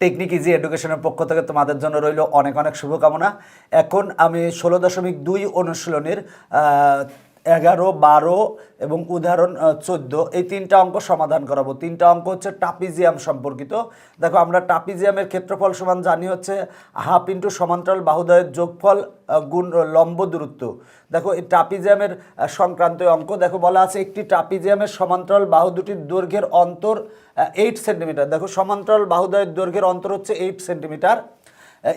Technique easy এডুকেশনের পক্ষ থেকে তোমাদের জন্য রইল অনেক অনেক শুভকামনা। এখন আমি ষোলো দশমিক দুই অনুশীলনের এগারো বারো এবং উদাহরণ চোদ্দ এই তিনটা অঙ্ক সমাধান করাবো। তিনটা অঙ্ক হচ্ছে টাপিজিয়াম সম্পর্কিত। দেখো আমরা টাপিজিয়ামের ক্ষেত্রফল সমান জানি হচ্ছে হাফ ইন্টু সমান্তরাল বাহুদয়ের যোগফল গুণ লম্ব দূরত্ব। দেখো এই ট্রাপিজিয়ামের আহ, সংক্রান্ত অঙ্ক দেখো বলা আছে একটি ট্রাপিজিয়ামের সমান্তরাল বাহু দুটির দৈর্ঘ্যের অন্তর এইট সেন্টিমিটার দেখো সমান্তরাল বাহুদয়ের দৈর্ঘ্যের অন্তর হচ্ছে এইট সেন্টিমিটার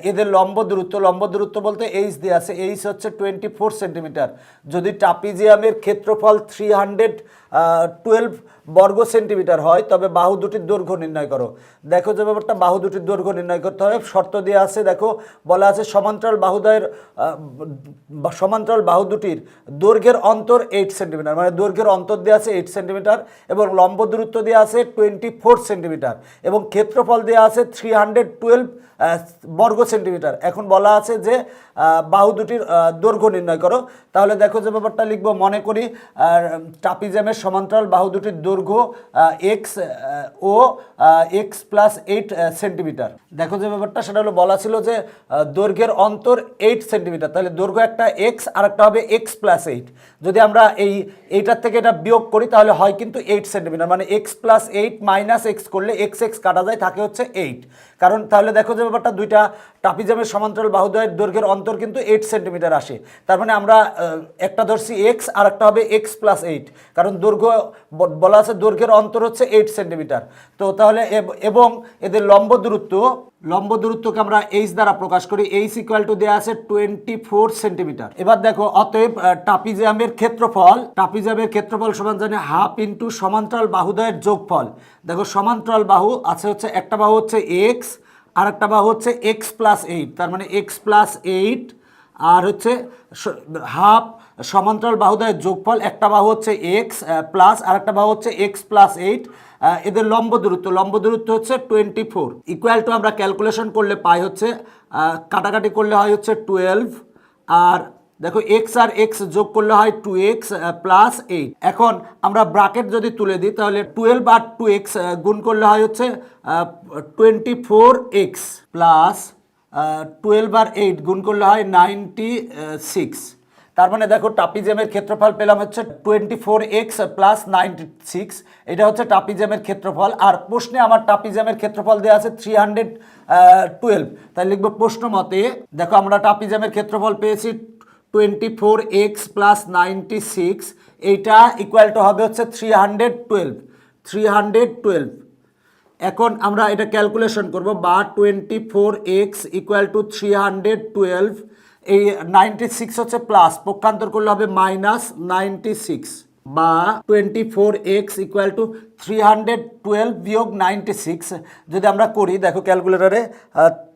এদের লম্ব দূরত্ব লম্ব দূরত্ব বলতে এইচ দিয়ে আছে। এইচ হচ্ছে টোয়েন্টি ফোর সেন্টিমিটার যদি টাপিজিয়ামের ক্ষেত্রফল থ্রি হান্ড্রেড টুয়েলভ বর্গ সেন্টিমিটার হয়, তবে বাহু দুটির দৈর্ঘ্য নির্ণয় করো। দেখো যে ব্যাপারটা, বাহু দুটির দৈর্ঘ্য নির্ণয় করতে হবে শর্ত দিয়ে আছে, দেখো, বলা আছে সমান্তরাল বাহুদয়ের সমান্তরাল বাহু দুটির দৈর্ঘ্যের অন্তর এইট সেন্টিমিটার মানে দৈর্ঘ্যের অন্তর দেওয়া আছে এইট সেন্টিমিটার এবং লম্ব দূরত্ব দেওয়া আছে টোয়েন্টি ফোর সেন্টিমিটার এবং ক্ষেত্রফল দেওয়া আছে থ্রি হান্ড্রেড টুয়েলভ বর্গ সেন্টিমিটার। এখন বলা আছে যে বাহু দুটির দৈর্ঘ্য নির্ণয় করো। তাহলে দেখো যে ব্যাপারটা লিখব, মনে করি ট্রাপিজামের সমান্তরাল বাহু দুটির দৈর্ঘ্য এক্স ও এক্স প্লাস এইট সেন্টিমিটার দেখো যে ব্যাপারটা, সেটা হলো বলা ছিল যে দৈর্ঘ্যের অন্তর এইট সেন্টিমিটার তাহলে দৈর্ঘ্য একটা এক্স আর একটা হবে এক্স প্লাস এইট যদি আমরা এই, এইটার থেকে এটা বিয়োগ করি, তাহলে হয় কিন্তু এইট সেন্টিমিটার মানে X plus eight minus X করলে এক্স এক্স কাটা যায়, থাকে হচ্ছে এইট কারণ তাহলে দেখো যে ব্যাপারটা, দুইটা টাপিজামের সমান্তরাল বাহুদ্বয়ের দৈর্ঘ্যের অন্তর কিন্তু এইট সেন্টিমিটার আসে। তার মানে আমরা একটা ধরছি এক্স আর একটা হবে এক্স প্লাস এইট কারণ দৈর্ঘ্য বলা আছে দৈর্ঘ্যের অন্তর হচ্ছে এইট সেন্টিমিটার তো তাহলে এবং এদের লম্ব দূরত্ব, লম্ব দূরত্বকে আমরা এইচ দ্বারা প্রকাশ করি এইচ ইকুয়াল টু দেওয়া আছে টোয়েন্টি ফোর সেন্টিমিটার এবার দেখো, অতএব টাপিজামের ক্ষেত্রফল টাপিজামের ক্ষেত্রফল সমান জানি হাফ ইন্টু সমান্তরাল বাহুদয়ের যোগফল। দেখো, সমান্তরাল বাহু আছে হচ্ছে, একটা বাহু হচ্ছে এক্স আর একটা বা হচ্ছে এক্স প্লাস এইট তার মানে এক্স প্লাস এইট আর হচ্ছে হাফ সমান্তরাল বাহুদায় যোগফল, একটা বাহু হচ্ছে এক্স প্লাস আর একটা বাহু হচ্ছে এক্স প্লাস এইট এদের লম্ব দূরত্ব লম্ব দূরত্ব হচ্ছে টোয়েন্টি ফোর ইকুয়াল টু আমরা ক্যালকুলেশন করলে পাই হচ্ছে কাটাকাটি করলে হয় হচ্ছে টুয়েলভ আর দেখো এক্স আর এক্স যোগ করলে হয় টু এক্স প্লাস এইট এখন আমরা ব্রাকেট যদি তুলে দিই, তাহলে টুয়েলভ আর টু এক্স গুণ করলে হয় হচ্ছে twenty four X plus twelve আর এইট গুণ করলে হয় নাইনটি সিক্স তার মানে দেখো টাপিজেমের ক্ষেত্রফল পেলাম হচ্ছে twenty four X plus ninety six এটা হচ্ছে টাপিজেমের ক্ষেত্রফল। আর প্রশ্নে আমার টাপিজেমের ক্ষেত্রফল দেওয়া আছে থ্রি হান্ড্রেড টুয়েলভ তাই লিখব প্রশ্ন মতে, দেখো আমরা টাপিজেমের ক্ষেত্রফল পেয়েছি twenty four X plus ninety six, এইটা ইকুয়াল টু হবে হচ্ছে three hundred twelve three hundred twelve এখন আমরা এটা ক্যালকুলেশন করব, বা twenty four X equal to three hundred twelve এই নাইনটি সিক্স হচ্ছে প্লাস পক্ষান্তর করলে হবে মাইনাস নাইনটি সিক্স বা twenty four X equal to three hundred twelve বিয়োগ নাইনটি সিক্স যদি আমরা করি, দেখো ক্যালকুলেটারে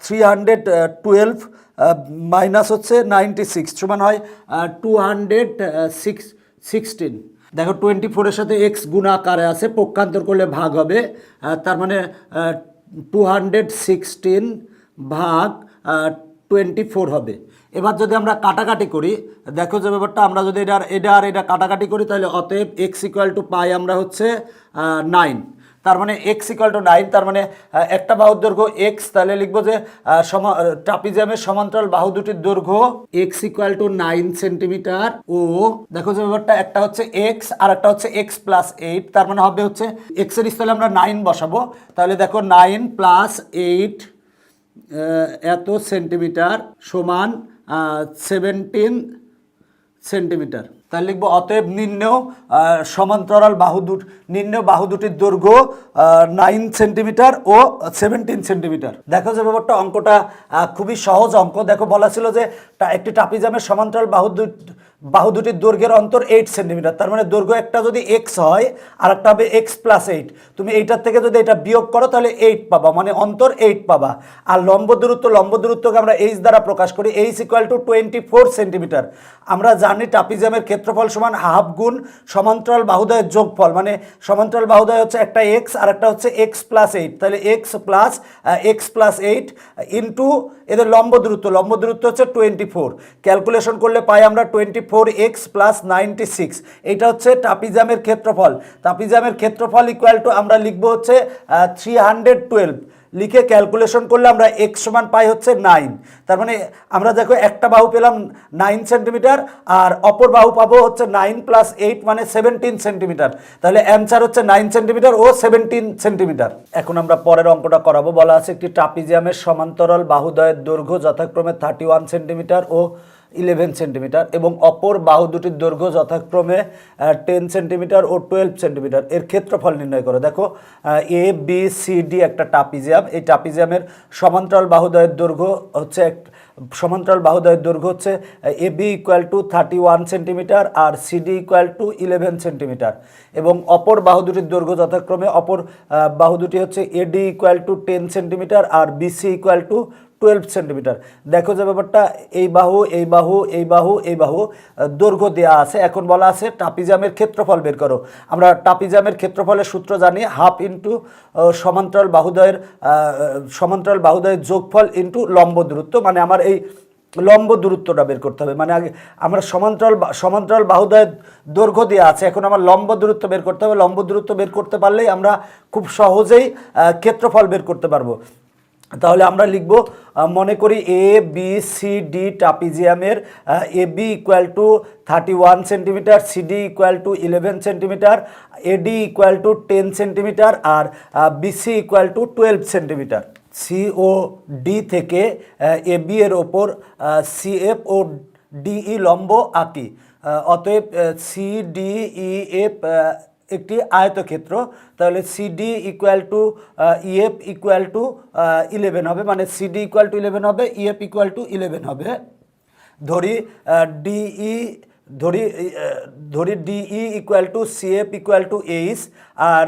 থ্রি হান্ড্রেড টুয়েলভ মাইনাস হচ্ছে নাইনটি সিক্স সমান হয় টু হান্ড্রেড সিক্স সিক্সটিন দেখো টোয়েন্টি ফোরের সাথে এক্স গুণ আকারে আছে, পক্ষান্তর করলে ভাগ হবে তার মানে টু হান্ড্রেড সিক্সটিন ভাগ টোয়েন্টি ফোর হবে। এবার যদি আমরা কাটাকাটি করি, দেখো যে ব্যাপারটা, আমরা যদি এটা এটা আর এটা কাটাকাটি করি, তাহলে অতএব এক্স ইকুয়াল টু পাই আমরা হচ্ছে নাইন তার মানে এক্স ইকুয়াল টু নাইন তার মানে একটা বাহুর দৈর্ঘ্য এক্স তাহলে লিখব যে ট্রাপিজিয়ামের সমান্তরাল বাহু দুটির দৈর্ঘ্য X equal to nine centimetre ও, দেখো যে ব্যাপারটা, একটা হচ্ছে এক্স আর একটা হচ্ছে এক্স প্লাস এইট তার মানে হবে হচ্ছে এক্সের স্থলে আমরা নাইন বসাবো। তাহলে দেখো নাইন প্লাস এইট এত সেন্টিমিটার সমান সেভেন্টিন সেন্টিমিটার তাহলে লিখব, অতএব নিম্ন সমান্তরাল বাহু দুট নিম্ন বাহু দুটির দৈর্ঘ্য নাইন সেন্টিমিটার ও সেভেন্টিন সেন্টিমিটার দেখো যে ব্যাপারটা, অঙ্কটা খুবই সহজ অঙ্ক। দেখো বলা ছিল যে একটি টাপিজামের সমান্তরাল বাহু দু- বাহু দুটির দৈর্ঘ্যের অন্তর এইট সেন্টিমিটার তার মানে দৈর্ঘ্য একটা যদি এক্স হয় আর একটা হবে এক্স প্লাস এইট তুমি এইটার থেকে যদি এটা বিয়োগ করো, তাহলে এইট পাবা মানে অন্তর এইট পাবা। আর লম্ব দূরত্ব, লম্ব দূরত্বকে আমরা এইচ দ্বারা প্রকাশ করি H equal to twenty four centimetre আমরা জানি টাপিজামের ক্ষেত্রফল সমান হাফ গুণ সমান্তরাল বাহুদয়ের যোগফল মানে সমান্তরাল বাহুদয় হচ্ছে একটা এক্স আর একটা হচ্ছে এক্স প্লাস এইট তাহলে X plus X plus eight into এদের লম্ব দূরত্ব লম্ব দূরত্ব হচ্ছে টোয়েন্টি ফোর ক্যালকুলেশন করলে পাই আমরা twenty four X plus ninety six এইটা হচ্ছে টাপিজামের ক্ষেত্রফল। টাপিজামের ক্ষেত্রফল ইকুয়াল টু আমরা লিখব হচ্ছে থ্রি হান্ড্রেড টুয়েলভ লিখে ক্যালকুলেশন করলে আমরা এক্স সমান পাই হচ্ছে নাইন তার মানে আমরা দেখো একটা বাহু পেলাম নাইন সেন্টিমিটার আর অপর বাহু পাবো হচ্ছে নাইন প্লাস এইট মানে সেভেন্টিন সেন্টিমিটার তাহলে অ্যান্সার হচ্ছে নাইন সেন্টিমিটার ও সেভেন্টিন সেন্টিমিটার এখন আমরা পরের অঙ্কটা করাবো। বলা আছে একটি ট্রাপিজিয়ামের সমান্তরাল বাহুদয়ের দৈর্ঘ্য যথাক্রমে থার্টি ওয়ান সেন্টিমিটার ও ইলেভেন সেন্টিমিটার এবং অপর বাহু দুটির দৈর্ঘ্য যথাক্রমে টেন সেন্টিমিটার ও টুয়েলভ সেন্টিমিটার এর ক্ষেত্রফল নির্ণয় করো। দেখো এ বি সি ডি একটা টাপিজিয়াম। এই টাপিজিয়ামের সমান্তরাল বাহুদয়ের দৈর্ঘ্য হচ্ছে এক, সমান্তরাল বাহুদয়ের দৈর্ঘ্য হচ্ছে A B equal to thirty one centimetre R CD equal to eleven centimetre এবং অপর বাহু দুটির দৈর্ঘ্য যথাক্রমে, অপর বাহু দুটি হচ্ছে AD equal to ten centimetre R BC equal to twelve centimetre দেখো যে ব্যাপারটা, এই বাহু এই বাহু এই বাহু এই বাহু, দৈর্ঘ্য দেওয়া আছে। এখন বলা আছে টাপিজামের ক্ষেত্রফল বের করো। আমরা টাপিজামের ক্ষেত্রফলের সূত্র জানি হাফ ইন্টু সমান্তরাল বাহুদয়ের সমান্তরাল বাহুদয়ের যোগফল ইন্টু লম্ব দূরত্ব মানে আমার এই লম্ব দূরত্বটা বের করতে হবে। মানে আগে আমরা সমান্তরাল সমান্তরাল বাহুদয়ের দৈর্ঘ্য দেওয়া আছে, এখন আমার লম্ব দূরত্ব বের করতে হবে। লম্ব দূরত্ব বের করতে পারলেই আমরা খুব সহজেই ক্ষেত্রফল বের করতে পারব। তাহলে আমরা লিখব মনে করি A B C D টাপিজিয়ামের A B equal to thirty one centimetre CD equal to eleven centimetre AD equal to ten centimetre R BC equal to twelve centimetre C O D থেকে এ বি এর ওপর C F ও DE লম্ব আঁকি। অতএব C D E F একটি আয়তক্ষেত্র তাহলে CD equal to EF equal to eleven হবে মানে সিডি ইকুয়াল টু ইলেভেন হবে ইএফ ইকুয়াল টু ইলেভেন হবে। ধরি ডিই ধরি আহ, ধরি DE equal to CF equal to H আর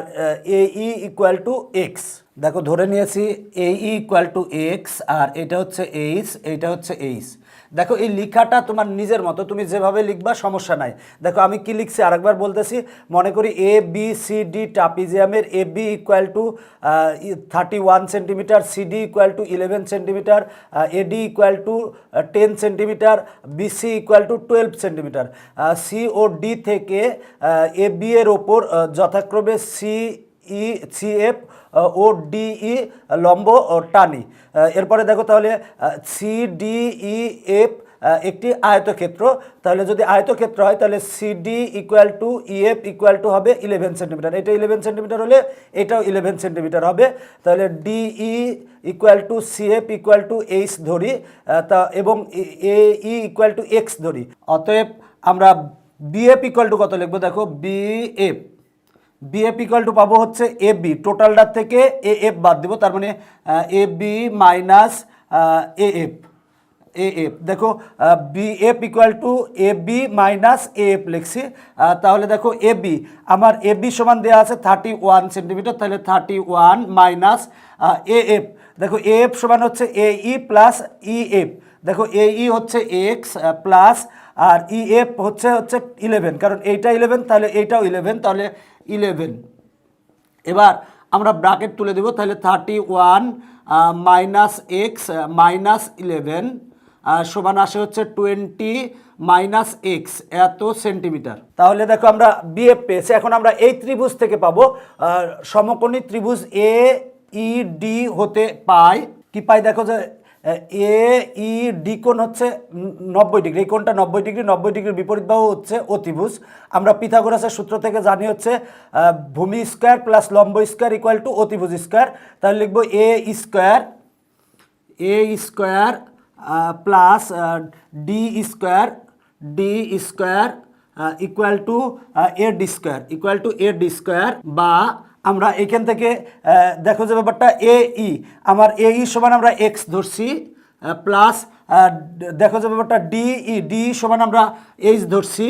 এই ইকুয়াল টু এক্স দেখো ধরে নিয়েছি এই ইকুয়াল টু এক্স আর এটা হচ্ছে এইচ এইটা হচ্ছে এইচ দেখো, এই লেখাটা তোমার নিজের মতো, তুমি যেভাবে লিখবা সমস্যা নাই। দেখো, আমি কি লিখছি? আরেকবার বলতেছি, মনে করি A B C D টাপিজিয়ামের A B equal to thirty one centimetre CD equal to eleven centimetre AD equal to ten centimetre BC equal to twelve centimetre C O D থেকে এ বি এর ওপর যথাক্রমে C E C F ও DE লম্ব, ও, টানি। এরপরে দেখো তাহলে সি, ডি, ই, এফ একটি আয়তক্ষেত্র। তাহলে যদি আয়তক্ষেত্র হয়, তাহলে CD equal to EF equal to হবে ইলেভেন সেন্টিমিটার এটা ইলেভেন সেন্টিমিটার হলে এটাও ইলেভেন সেন্টিমিটার হবে। তাহলে DE equal to CF equal to H ধরি তা এবং A E equal to X ধরি। অতএব আমরা বিএফ ইকুয়াল টু কত লিখব? দেখো বিএফ বিএফ ইকুয়াল টু পাবো হচ্ছে এ বি টোটালটার থেকে এ এফ বাদ দেবো, তার মানে A B minus A F A F দেখো B F equal to A B minus A F লিখছি। তাহলে দেখো এ বি আমার এ বি সমান দেওয়া আছে থার্টি ওয়ান সেন্টিমিটার তাহলে thirty one minus A F দেখো এ এফ সমান হচ্ছে এ ই প্লাস ই এফ দেখো এ ই হচ্ছে এক্স প্লাস আর ই এফ হচ্ছে হচ্ছে ইলেভেন কারণ এইটা ইলেভেন তাহলে এইটাও ইলেভেন তাহলে ইলেভেন এবার আমরা ব্রাকেট তুলে দেব, তাহলে thirty one minus x minus eleven সমান আসে হচ্ছে টোয়েন্টি মাইনাস এক্স এত সেন্টিমিটার তাহলে দেখো আমরা বিএফ পেয়েছি, এখন আমরা এই ত্রিভুজ থেকে পাবো সমকোণী ত্রিভুজ এ ই ডি হতে পাই। কি পাই? দেখো যে এ ই, ডি কোণ হচ্ছে নব্বই ডিগ্রি। এই কোণটা নব্বই ডিগ্রি, নব্বই ডিগ্রির বিপরীত বাহু হচ্ছে অতিভুজ। আমরা পিথাগোরাসের সূত্র থেকে জানি হচ্ছে ভূমি স্কোয়ার প্লাস লম্ব স্কোয়ার ইকুয়াল টু অতিভুজ স্কোয়ার। তাহলে লিখব A square A square plus D square D square equal to A D square. Equal to A D square বা আমরা এখান থেকে দেখো যে ব্যাপারটা, এ, ই। আমার এ, ই সমান আমরা এক্স ধরছি প্লাস দেখো যে ব্যাপারটা, ডি, ই, ডি সমান আমরা এইচ ধরছি,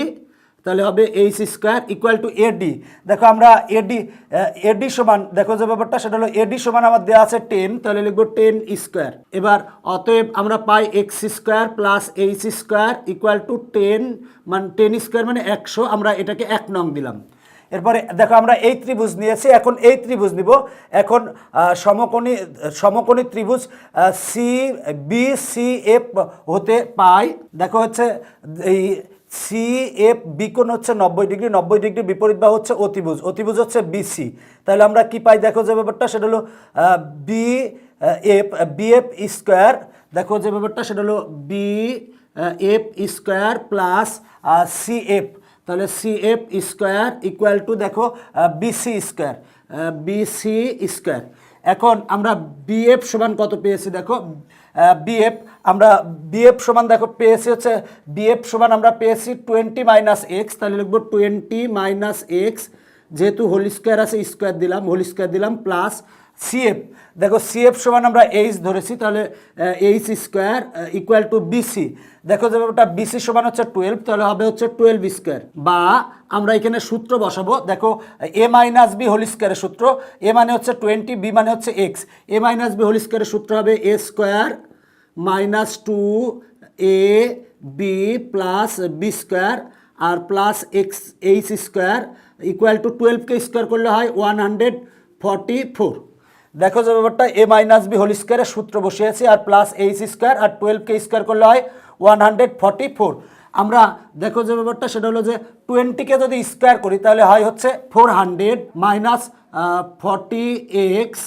তাহলে হবে h square equal to AD দেখো আমরা এডি এডি সমান, দেখো যে ব্যাপারটা, সেটা হলো এডি সমান আমার দেওয়া আছে টেন তাহলে লিখব টেন স্কোয়ার। এবার অতএব আমরা পাই x square plus h square equal to ten মানে টেন স্কোয়ার মানে একশো, আমরা এটাকে এক নং দিলাম। এরপরে দেখো আমরা এই ত্রিভুজ নিয়েছি, এখন এই ত্রিভুজ নিব। এখন সমকোণী সমকোণী ত্রিভুজ সি বি সি এফ হতে পাই। দেখো হচ্ছে এই সি এফ বিকোণ হচ্ছে নব্বই ডিগ্রি নব্বই ডিগ্রি বিপরীত বা হচ্ছে অতিভুজ অতিভুজ হচ্ছে বিসি তাহলে আমরা কি পাই? দেখো যে ব্যাপারটা, সেটা হলো B F B F square দেখো যে ব্যাপারটা, সেটা হলো B F square plus C F তাহলে C F square equal to দেখো বিসি স্কোয়ার বিসি স্কোয়ার এখন আমরা বিএফ সমান কত পেয়েছি দেখো বিএফ আমরা বিএফ সমান দেখো পেয়েছি হচ্ছে বিএফ সমান আমরা পেয়েছি টোয়েন্টি মাইনাস এক্স তাহলে লিখব টোয়েন্টি মাইনাস এক্স যেহেতু হোল স্কোয়ার আছে স্কোয়ার দিলাম হোল স্কোয়ার দিলাম প্লাস সিএফ দেখো সিএফ সমান আমরা এইচ ধরেছি, তাহলে h square equal to BC দেখো যে ব্যাপারটা বিসি সমান হচ্ছে টুয়েলভ তাহলে হবে হচ্ছে টুয়েলভ স্কোয়ার বা আমরা এখানে সূত্র বসাবো, দেখো এ মাইনাস বি হোল স্কোয়ারের সূত্র এ মানে হচ্ছে টোয়েন্টি বি মানে হচ্ছে x A minus B whole স্কোয়ারের সূত্র হবে A square minus two A B plus B square R plus x h square equal to টুয়েলভকে square করলে হয় ওয়ান হান্ড্রেড ফর্টি ফোর দেখো যে ব্যাপারটা এ মাইনাস বি হোল স্কোয়ারের সূত্র বসিয়েছি, আর প্লাস এইচ স্কোয়ার আর টুয়েলভকে স্কোয়ার করলে হয় ওয়ান হান্ড্রেড ফর্টি ফোর আমরা দেখো যে ব্যাপারটা, সেটা হলো যে টোয়েন্টিকে যদি স্কোয়ার করি, তাহলে হয় হচ্ছে four hundred minus forty x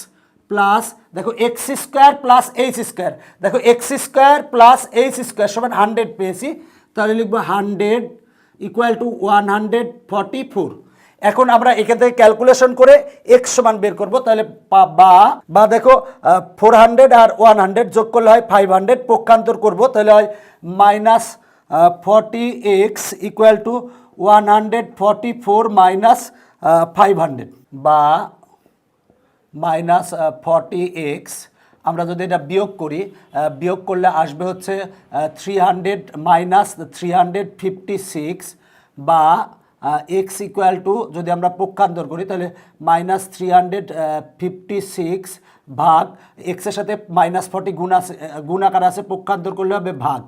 plus দেখো x square plus h square দেখো x square plus h square সমান হান্ড্রেড পেয়েছি, তাহলে লিখব hundred equal to one hundred forty four এখন আমরা এখান থেকে ক্যালকুলেশন করে এক্স সমান বের করব, তাহলে বা বা দেখো ফোর হান্ড্রেড আর ওয়ান হান্ড্রেড যোগ করলে হয় ফাইভ হান্ড্রেড পক্ষান্তর করব, তাহলে হয় minus forty x equal to one hundred forty four minus five hundred বা মাইনাস ফর্টি এক্স আমরা যদি এটা বিয়োগ করি বিয়োগ করলে আসবে হচ্ছে three hundred minus three hundred fifty six বা এক্স ইকুয়াল টু যদি আমরা পক্ষান্তর করি, তাহলে minus three hundred fifty six ভাগ এক্সের সাথে মাইনাস ফর্টি গুণ আছে গুণ আকার আছে, পক্ষান্তর করলে হবে ভাগ।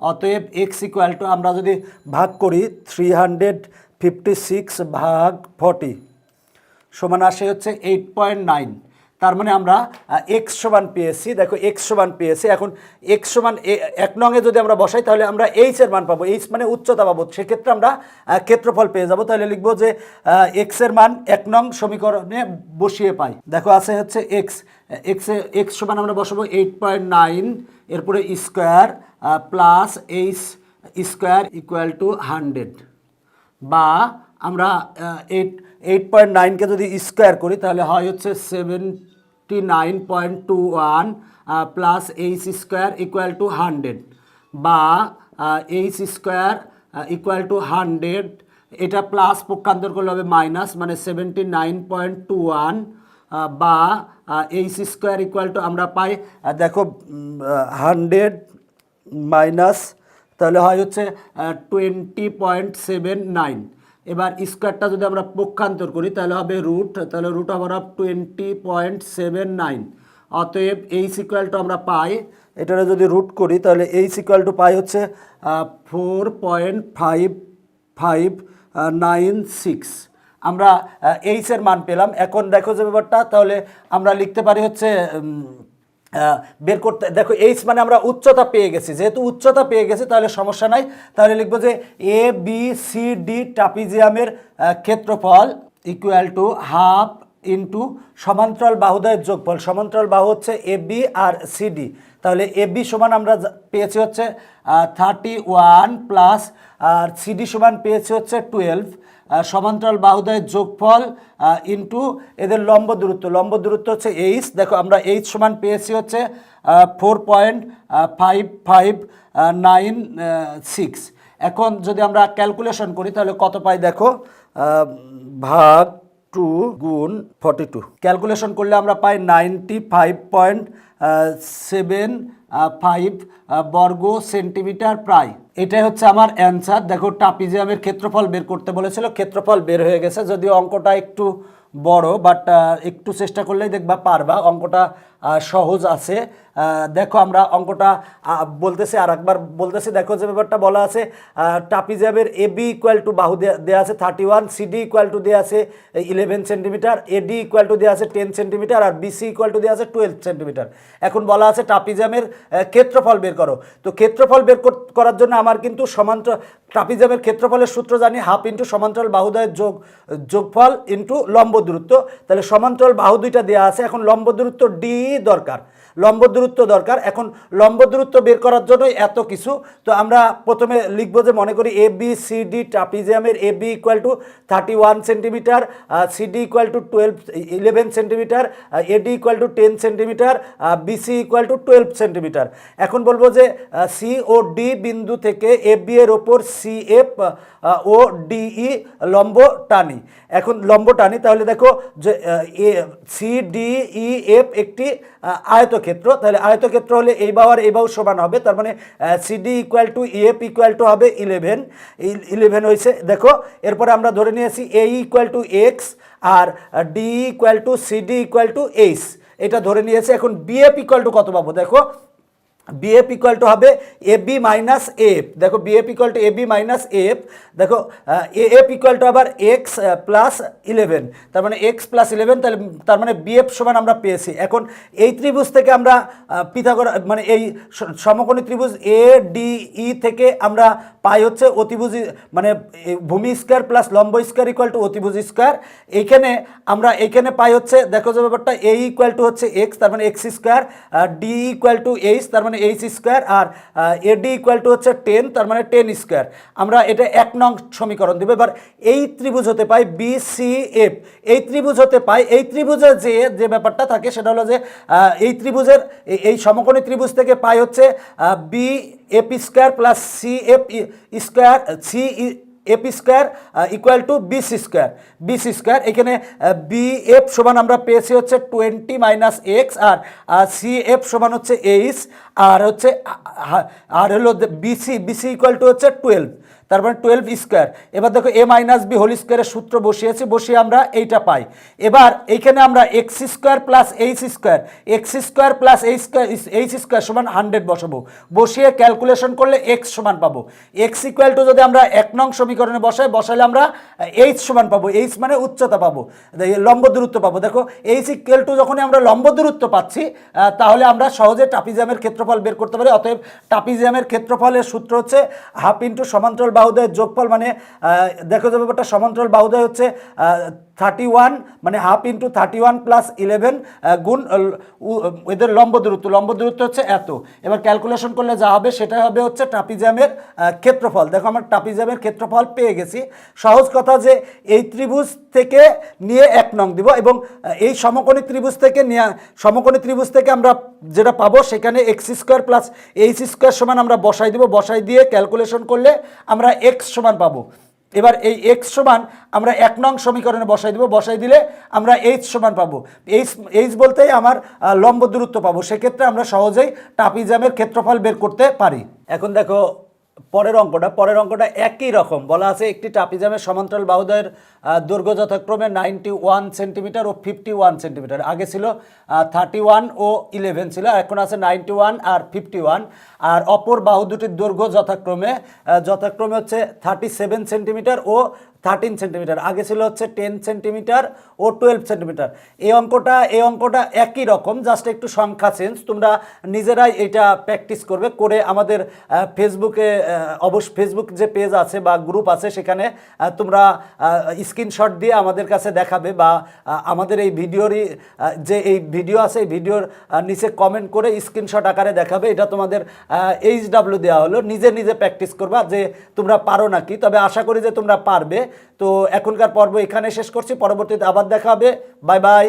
অতএব এক্স ইকুয়াল টু আমরা যদি ভাগ করি থ্রি হান্ড্রেড ফিফটি সিক্স ভাগ ফর্টি সমান আসে হচ্ছে এইট পয়েন্ট নাইন তার মানে আমরা এক্স সমান পেয়েছি, দেখো এক্স সমান পেয়েছি, এখন এক্স সমান এক নঙে যদি আমরা বসাই, তাহলে আমরা এইচ এর মান পাবো। এইচ মানে উচ্চতা পাবো। সেক্ষেত্রে আমরা ক্ষেত্রফল পেয়ে যাব। তাহলে লিখব যে এক্সের মান এক নং সমীকরণে বসিয়ে পাই। দেখো আছে হচ্ছে এক্স এক্স এক্স সমান আমরা বসাবো এইট পয়েন্ট নাইন এরপরে square plus h square equal to hundred বা আমরা এইট এইট পয়েন্ট নাইনকে যদি স্কোয়ার করি, তাহলে হয় হচ্ছে seventy nine point two one plus h square equal to hundred বা h square equal to hundred এটা প্লাস পক্ষান্তর করলে হবে মাইনাস মানে seventy nine point two one বা এইচ স্কোয়ার ইকুয়াল টু আমরা পাই দেখো হান্ড্রেড মাইনাস তাহলে হয় হচ্ছে টোয়েন্টি পয়েন্ট সেভেন নাইন এবার স্কোয়ারটা যদি আমরা পক্ষান্তর করি, তাহলে হবে রুট তাহলে root over of twenty point seven nine অতএব এই সিকুয়ালটা আমরা পাই, এটারে যদি রুট করি, তাহলে এই সিকুয়াল টু পাই হচ্ছে four point five five nine six আমরা এইচ এর মান পেলাম। এখন দেখো যে ব্যাপারটা, তাহলে আমরা লিখতে পারি হচ্ছে বের করতে দেখো এইচ মানে আমরা উচ্চতা পেয়ে গেছি। যেহেতু উচ্চতা পেয়ে গেছি তাহলে সমস্যা নাই। তাহলে লিখব যে এ বি সি ডি ট্রাপিজিয়ামের আহ, ক্ষেত্রফল ইকুয়াল টু হাফ ইন্টু সমান্তরাল বাহুদয়ের যোগফল। সমান্তরাল বাহু হচ্ছে এ বি আর সিডি তাহলে এ বি সমান আমরা পেয়েছি হচ্ছে থার্টি ওয়ান প্লাস আর সিডি সমান পেয়েছি হচ্ছে টুয়েলভ সমান্তরাল বাহুদয়ের যোগফল ইন্টু এদের লম্ব দূরত্ব। লম্ব দূরত্ব হচ্ছে এইচ দেখো, আমরা এইচ সমান পেয়েছি হচ্ছে four point five five nine six এখন যদি আমরা ক্যালকুলেশন করি, তাহলে কত পাই দেখো? ভাগ টু গুণ ফর্টি টু ক্যালকুলেশন করলে আমরা পাই ninety five point seven five বর্গ সেন্টিমিটার প্রায়। এটাই হচ্ছে আমার অ্যান্সার দেখো টাপিজিয়ামের ক্ষেত্রফল বের করতে বলেছিল। ক্ষেত্রফল বের হয়ে গেছে। যদিও অঙ্কটা একটু বড় বাট একটু চেষ্টা করলেই দেখবা পারবা। অঙ্কটা সহজ আছে। দেখো আমরা অঙ্কটা বলতেছি আর একবার বলতেছি। দেখো যে ব্যাপারটা বলা আছে টাপিজাবের এ বি ইকুয়াল টু বাহু দেয়া আছে thirty one CD equal to দেওয়া আছে eleven centimetre AD equal to দেওয়া আছে টেন সেন্টিমিটার আর বিসি ইকুয়াল টু দেওয়া আছে টুয়েলভ সেন্টিমিটার এখন বলা আছে টাপিজামের ক্ষেত্রফল বের করো। তো ক্ষেত্রফল বের কর- করার জন্য আমার কিন্তু সমান্তর ট্রাপিজামের ক্ষেত্রফলের সূত্র জানি হাফ ইন্টু সমান্তরাল বাহুদয়ের যোগ, যোগফল ইন্টু লম্ব দূরত্ব। তাহলে সমান্তরাল বাহু দুইটা দেওয়া আছে, এখন লম্ব দূরত্ব ডি দরকার। লম্ব দূরত্ব দরকার। এখন লম্ব দূরত্ব বের করার জন্যই এত কিছু। তো আমরা প্রথমে লিখব যে মনে করি A B C D ট্রাপিজিয়ামের A B equal to thirty one centimetre CD equal to twelve eleven centimetre AD equal to ten centimetre BC equal to twelve centimetre এখন বলব যে সি ও ডি বিন্দু থেকে এফ বি এর ওপর C F ও DE লম্ব টানি। এখন লম্ব টানি তাহলে দেখো যে সি ডি ই এফ একটি আহ, আয়তক্ষেত্র তাহলে আয়তক্ষেত্র হলে এই বাহু আর এই বাহু সমান হবে, তার মানে CD equal to EF equal to হবে ইলেভেন ইলেভেন হয়েছে, দেখো, এরপরে আমরা ধরে নিয়েছি A equal to x R D equal to CD equal to h এটা ধরে নিয়েছে, এখন বিএফ ইকুয়াল টু কত পাবো, দেখো বিএফ ইকুয়াল টু হবে এ বি মাইনাস এফ দেখো BF equal to A B minus F দেখো এ এফ ইকুয়াল টু আবার এক্স প্লাস ইলেভেন তার মানে এক্স প্লাস ইলেভেন তাহলে তার মানে বিএফ সমান আমরা পেয়েছি। এখন এই ত্রিভুজ থেকে আমরা পিথাগোরা মানে এই সমকোণী ত্রিভুজ এ ডি ই থেকে আমরা পাই হচ্ছে অতিভুজ মানে ভূমি স্কোয়ার প্লাস লম্ব স্কোয়ার ইকুয়াল টু অতিভুজ স্কোয়ার এইখানে আমরা এইখানে পাই হচ্ছে, দেখো যে ব্যাপারটা এ ইকুয়াল টু হচ্ছে এক্স তার মানে x square D equal to h তার মানে এইচ স্কোয়ার আর এডি ইকুয়াল টু হচ্ছে টেন তার মানে টেন স্কোয়ার। আমরা এটা এক নং সমীকরণ দেবো। এবার এই ত্রিভুজ হতে পাই বি সি এফ এই ত্রিভুজ হতে পাই এই ত্রিভুজের যে যে ব্যাপারটা থাকে সেটা হলো যে এই ত্রিভুজের, এই সমকোণী ত্রিভুজ থেকে পাই হচ্ছে B F square plus C F square C F square equal to BC square BC square এখানে বি এফ সমান আমরা পেয়েছি হচ্ছে টোয়েন্টি মাইনাস এক্স আর সি এফ সমান হচ্ছে এইচ আর হচ্ছে আর হলো বিসি বিসি ইকুয়াল টু হচ্ছে টুয়েলভ তার মানে টুয়েলভ স্কোয়ার এবার দেখো এ মাইনাস বি হোল স্কোয়ারের সূত্র বসিয়েছি, বসিয়ে আমরা এইটা পাই। এবার এইখানে আমরা x square plus h square x square plus h square h square সমান হান্ড্রেড বসাবো। বসিয়ে ক্যালকুলেশন করলে এক্স সমান পাবো। এক্স ইকুয়াল টু যদি আমরা এক নং সমীকরণে বসাই বসালে আমরা এইচ সমান পাবো। এইচ মানে উচ্চতা পাবো। লম্ব দূরত্ব পাবো। দেখো এইচ ইকুয়াল টু যখনই আমরা লম্ব দূরত্ব পাচ্ছি তাহলে আমরা সহজে টাপিজামের ক্ষেত্রফল বের করতে পারি। অতএব টাপিজামের ক্ষেত্রফলের সূত্র হচ্ছে হাফ ইন্টু সমান্তরাল বাহুদয়ের যোগফল মানে দেখো যে ব্যাপারটা সমান্তরাল বাহুদয় হচ্ছে থার্টি ওয়ান মানে half into thirty one plus eleven গুণ এদের লম্ব দূরত্ব। লম্ব দূরত্ব হচ্ছে এত। এবার ক্যালকুলেশন করলে যা হবে সেটা হবে হচ্ছে টাপিজামের আহ, ক্ষেত্রফল। দেখো আমরা টাপিজামের ক্ষেত্রফল পেয়ে গেছি। সহজ কথা যে এই ত্রিভুজ থেকে নিয়ে এক নং দিব এবং এই সমকোণী ত্রিভুজ থেকে নিয়ে সমকোণী ত্রিভুজ থেকে আমরা যেটা পাবো সেখানে x square plus h square সমান আমরা বসাই দিব। বসাই দিয়ে ক্যালকুলেশন করলে আমরা এক্স সমান পাবো। এবার এই এক্স সমান আমরা এক নং সমীকরণে বসাই দেবো, বসাই দিলে আমরা এইচ সমান পাবো। এইচ এইচ বলতেই আমার লম্ব দূরত্ব পাবো। সেক্ষেত্রে আমরা সহজেই টাপিজামের ক্ষেত্রফল বের করতে পারি। এখন দেখো পরের অঙ্কটা পরের অঙ্কটা একই রকম। বলা আছে একটি টাপিজামের সমান্তরাল বাহুদয়ের দৈর্ঘ্য যথাক্রমে নাইনটি ওয়ান সেন্টিমিটার ও ফিফটি ওয়ান সেন্টিমিটার আগে ছিল থার্টি ওয়ান ও ইলেভেন ছিল এখন আছে নাইনটি ওয়ান আর ফিফটি ওয়ান আর অপর বাহু দুটির দৈর্ঘ্য যথাক্রমে যথাক্রমে হচ্ছে থার্টি সেভেন সেন্টিমিটার ও থার্টিন সেন্টিমিটার আগে ছিল হচ্ছে টেন সেন্টিমিটার ও টুয়েলভ সেন্টিমিটার এই অঙ্কটা এই অঙ্কটা একই রকম জাস্ট একটু সংখ্যা চেঞ্জ তোমরা নিজেরাই এটা প্র্যাকটিস করবে, করে আমাদের ফেসবুকে অবশ্য ফেসবুক যে পেজ আছে বা গ্রুপ আছে, সেখানে তোমরা স্ক্রিনশট দিয়ে আমাদের কাছে দেখাবে বা আমাদের এই ভিডিওরই যে এই ভিডিও আছে, এই ভিডিওর নিচে কমেন্ট করে স্ক্রিনশট আকারে দেখাবে। এটা তোমাদের এইচ ডাব্লিউ দেওয়া হলো। নিজে নিজে প্র্যাকটিস করবা যে তোমরা পারো নাকি। তবে আশা করি যে তোমরা পারবে। তো এখনকার পর্ব এখানে শেষ করছি। পরবর্তীতে আবার দেখা হবে বাই বাই।